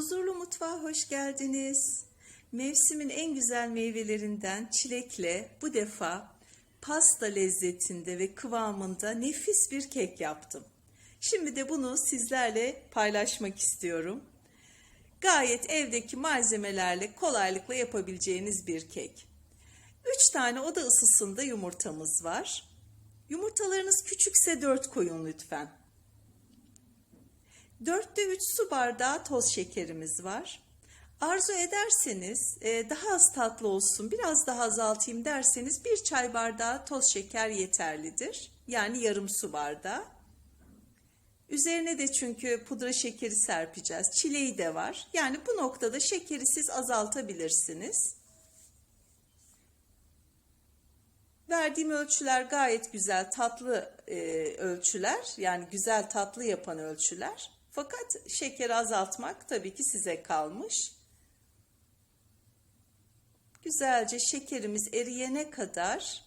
Huzurlu mutfağa hoş geldiniz. Mevsimin en güzel meyvelerinden çilekle bu defa pasta lezzetinde ve kıvamında nefis bir kek yaptım. Şimdi de bunu sizlerle paylaşmak istiyorum. Gayet evdeki malzemelerle kolaylıkla yapabileceğiniz bir kek. 3 tane oda ısısında yumurtamız var. Yumurtalarınız küçükse 4 koyun lütfen. Dörtte 3 su bardağı toz şekerimiz var. Arzu ederseniz e, daha az tatlı olsun biraz daha azaltayım derseniz bir çay bardağı toz şeker yeterlidir. Yani yarım su bardağı. Üzerine de çünkü pudra şekeri serpeceğiz. Çileği de var. Yani bu noktada şekeri siz azaltabilirsiniz. Verdiğim ölçüler gayet güzel, tatlı e, ölçüler. Yani güzel tatlı yapan ölçüler. Fakat şekeri azaltmak tabii ki size kalmış. Güzelce şekerimiz eriyene kadar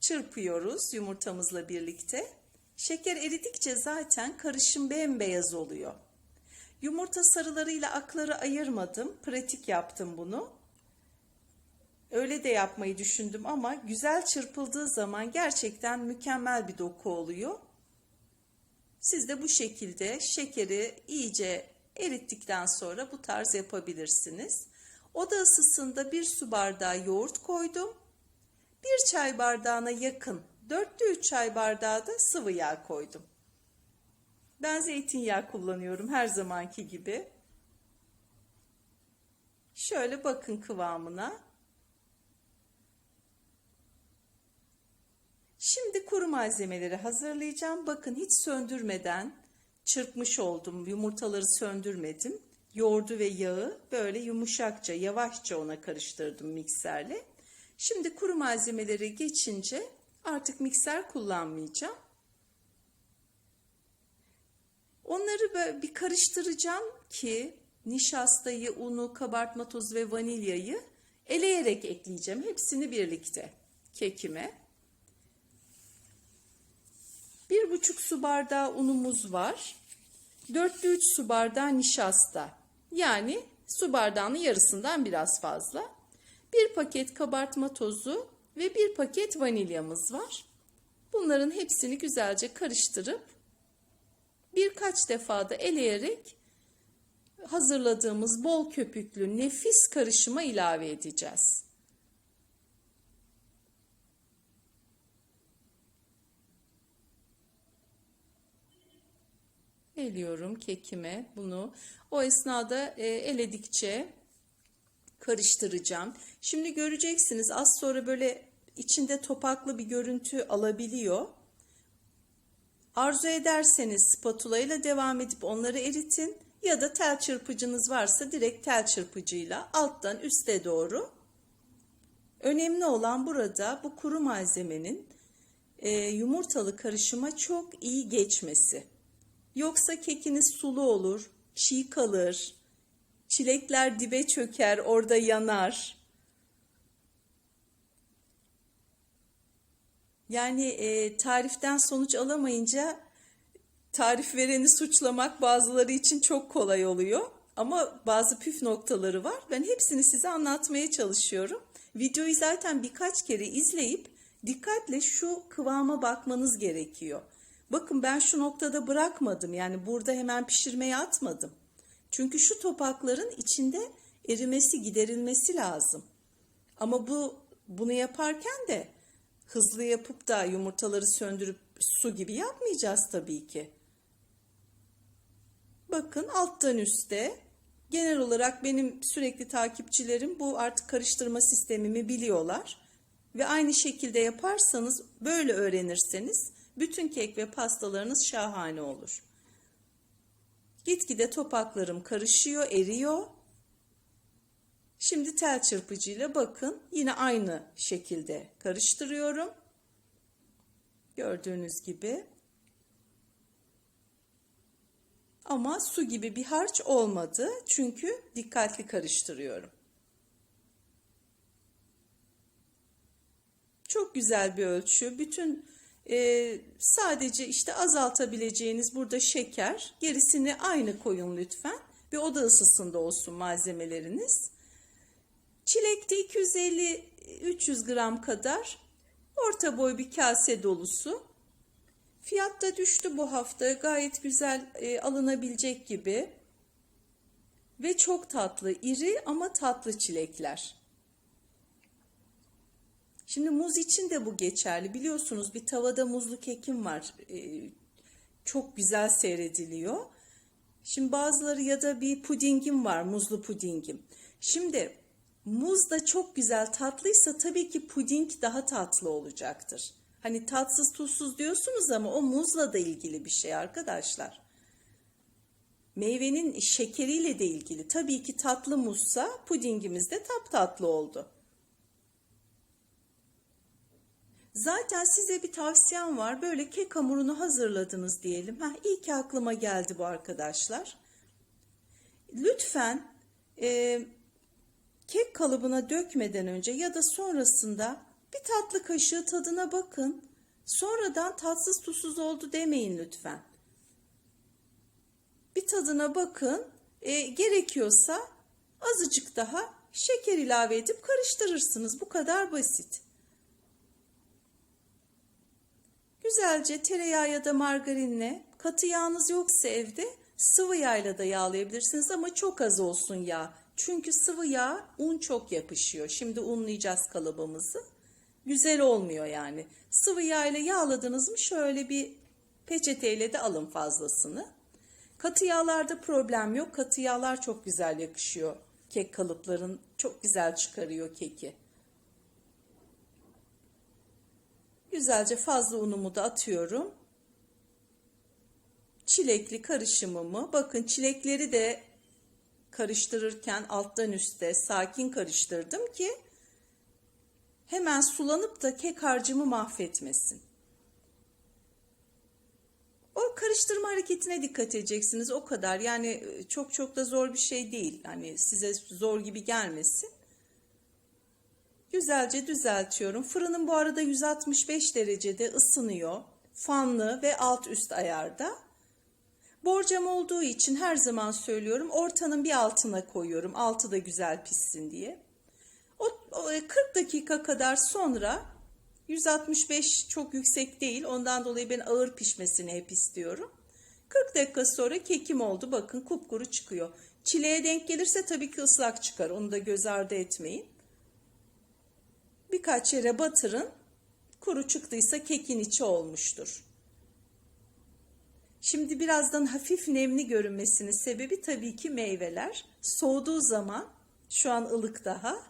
çırpıyoruz yumurtamızla birlikte. Şeker eridikçe zaten karışım bembeyaz oluyor. Yumurta sarılarıyla akları ayırmadım. Pratik yaptım bunu. Öyle de yapmayı düşündüm ama güzel çırpıldığı zaman gerçekten mükemmel bir doku oluyor. Siz de bu şekilde şekeri iyice erittikten sonra bu tarz yapabilirsiniz. Oda ısısında bir su bardağı yoğurt koydum. Bir çay bardağına yakın 4'te 3 çay bardağı da sıvı yağ koydum. Ben zeytinyağı kullanıyorum her zamanki gibi. Şöyle bakın kıvamına. Şimdi kuru malzemeleri hazırlayacağım. Bakın hiç söndürmeden çırpmış oldum. Yumurtaları söndürmedim. Yoğurdu ve yağı böyle yumuşakça, yavaşça ona karıştırdım mikserle. Şimdi kuru malzemeleri geçince artık mikser kullanmayacağım. Onları böyle bir karıştıracağım ki nişastayı, unu, kabartma tozu ve vanilyayı eleyerek ekleyeceğim. Hepsini birlikte kekime. Bir buçuk su bardağı unumuz var. Dörtte üç su bardağı nişasta. Yani su bardağının yarısından biraz fazla. Bir paket kabartma tozu ve bir paket vanilyamız var. Bunların hepsini güzelce karıştırıp birkaç defa da eleyerek hazırladığımız bol köpüklü nefis karışıma ilave edeceğiz. Eliyorum kekime bunu. O esnada e, eledikçe karıştıracağım. Şimdi göreceksiniz az sonra böyle içinde topaklı bir görüntü alabiliyor. Arzu ederseniz spatula ile devam edip onları eritin ya da tel çırpıcınız varsa direkt tel çırpıcıyla alttan üste doğru. Önemli olan burada bu kuru malzemenin e, yumurtalı karışıma çok iyi geçmesi. Yoksa kekiniz sulu olur, çiğ kalır, çilekler dibe çöker, orada yanar. Yani e, tariften sonuç alamayınca tarif vereni suçlamak bazıları için çok kolay oluyor. Ama bazı püf noktaları var. Ben hepsini size anlatmaya çalışıyorum. Videoyu zaten birkaç kere izleyip dikkatle şu kıvama bakmanız gerekiyor. Bakın ben şu noktada bırakmadım. Yani burada hemen pişirmeye atmadım. Çünkü şu topakların içinde erimesi, giderilmesi lazım. Ama bu bunu yaparken de hızlı yapıp da yumurtaları söndürüp su gibi yapmayacağız tabii ki. Bakın alttan üste genel olarak benim sürekli takipçilerim bu artık karıştırma sistemimi biliyorlar. Ve aynı şekilde yaparsanız böyle öğrenirseniz bütün kek ve pastalarınız şahane olur. Gitgide topaklarım karışıyor, eriyor. Şimdi tel çırpıcıyla bakın yine aynı şekilde karıştırıyorum. Gördüğünüz gibi. Ama su gibi bir harç olmadı çünkü dikkatli karıştırıyorum. Çok güzel bir ölçü. Bütün e, sadece işte azaltabileceğiniz burada şeker. Gerisini aynı koyun lütfen. Bir oda ısısında olsun malzemeleriniz. Çilekte 250-300 gram kadar orta boy bir kase dolusu. Fiyat da düştü bu hafta. Gayet güzel e, alınabilecek gibi. Ve çok tatlı, iri ama tatlı çilekler. Şimdi muz için de bu geçerli. Biliyorsunuz bir tavada muzlu kekim var. E, çok güzel seyrediliyor. Şimdi bazıları ya da bir pudingim var, muzlu pudingim. Şimdi muz da çok güzel tatlıysa tabii ki puding daha tatlı olacaktır. Hani tatsız tuzsuz diyorsunuz ama o muzla da ilgili bir şey arkadaşlar. Meyvenin şekeriyle de ilgili. Tabii ki tatlı muzsa pudingimiz de tatlı oldu. Zaten size bir tavsiyem var. Böyle kek hamurunu hazırladınız diyelim. Ha, iyi ki aklıma geldi bu arkadaşlar. Lütfen e, kek kalıbına dökmeden önce ya da sonrasında bir tatlı kaşığı tadına bakın. Sonradan tatsız tuzsuz oldu demeyin lütfen. Bir tadına bakın. E, gerekiyorsa azıcık daha şeker ilave edip karıştırırsınız. Bu kadar basit. Güzelce tereyağı ya da margarinle katı yağınız yoksa evde sıvı yağla da yağlayabilirsiniz ama çok az olsun yağ. Çünkü sıvı yağ un çok yapışıyor. Şimdi unlayacağız kalıbımızı. Güzel olmuyor yani. Sıvı yağ ile yağladınız mı şöyle bir peçeteyle de alın fazlasını. Katı yağlarda problem yok. Katı yağlar çok güzel yakışıyor. Kek kalıpların çok güzel çıkarıyor keki. Güzelce fazla unumu da atıyorum. Çilekli karışımımı bakın çilekleri de karıştırırken alttan üste sakin karıştırdım ki hemen sulanıp da kek harcımı mahvetmesin. O karıştırma hareketine dikkat edeceksiniz o kadar. Yani çok çok da zor bir şey değil. Hani size zor gibi gelmesin. Güzelce düzeltiyorum. Fırınım bu arada 165 derecede ısınıyor. Fanlı ve alt üst ayarda. Borcam olduğu için her zaman söylüyorum ortanın bir altına koyuyorum. Altı da güzel pişsin diye. O, o 40 e, dakika kadar sonra 165 çok yüksek değil. Ondan dolayı ben ağır pişmesini hep istiyorum. 40 dakika sonra kekim oldu. Bakın kupkuru çıkıyor. Çileğe denk gelirse tabii ki ıslak çıkar. Onu da göz ardı etmeyin birkaç yere batırın. Kuru çıktıysa kekin içi olmuştur. Şimdi birazdan hafif nemli görünmesinin sebebi tabii ki meyveler. Soğuduğu zaman şu an ılık daha.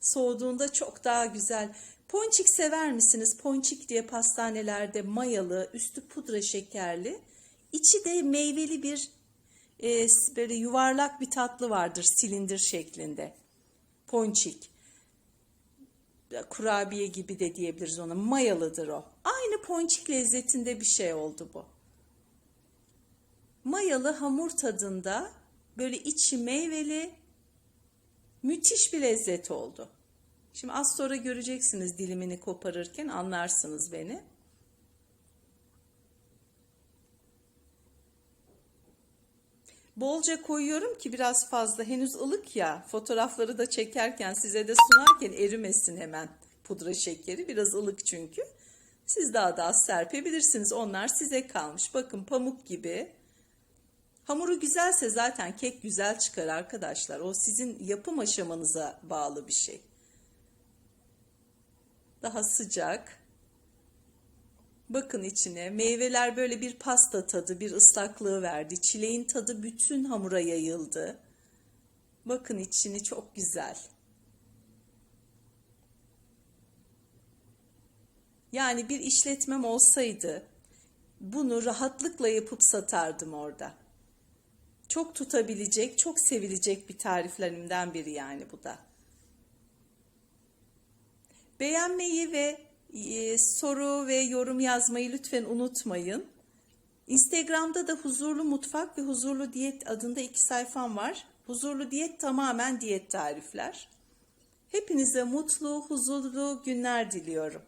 Soğuduğunda çok daha güzel. Ponçik sever misiniz? Ponçik diye pastanelerde mayalı, üstü pudra şekerli, içi de meyveli bir e, böyle yuvarlak bir tatlı vardır silindir şeklinde. Ponçik kurabiye gibi de diyebiliriz ona. Mayalıdır o. Aynı ponçik lezzetinde bir şey oldu bu. Mayalı hamur tadında böyle içi meyveli müthiş bir lezzet oldu. Şimdi az sonra göreceksiniz dilimini koparırken anlarsınız beni. Bolca koyuyorum ki biraz fazla. Henüz ılık ya. Fotoğrafları da çekerken size de sunarken erimesin hemen pudra şekeri. Biraz ılık çünkü. Siz daha da az serpebilirsiniz. Onlar size kalmış. Bakın pamuk gibi. Hamuru güzelse zaten kek güzel çıkar arkadaşlar. O sizin yapım aşamanıza bağlı bir şey. Daha sıcak Bakın içine meyveler böyle bir pasta tadı, bir ıslaklığı verdi. Çileğin tadı bütün hamura yayıldı. Bakın içini çok güzel. Yani bir işletmem olsaydı bunu rahatlıkla yapıp satardım orada. Çok tutabilecek, çok sevilecek bir tariflerimden biri yani bu da. Beğenmeyi ve ee, soru ve yorum yazmayı lütfen unutmayın. Instagram'da da Huzurlu Mutfak ve Huzurlu Diyet adında iki sayfam var. Huzurlu Diyet tamamen diyet tarifler. Hepinize mutlu, huzurlu günler diliyorum.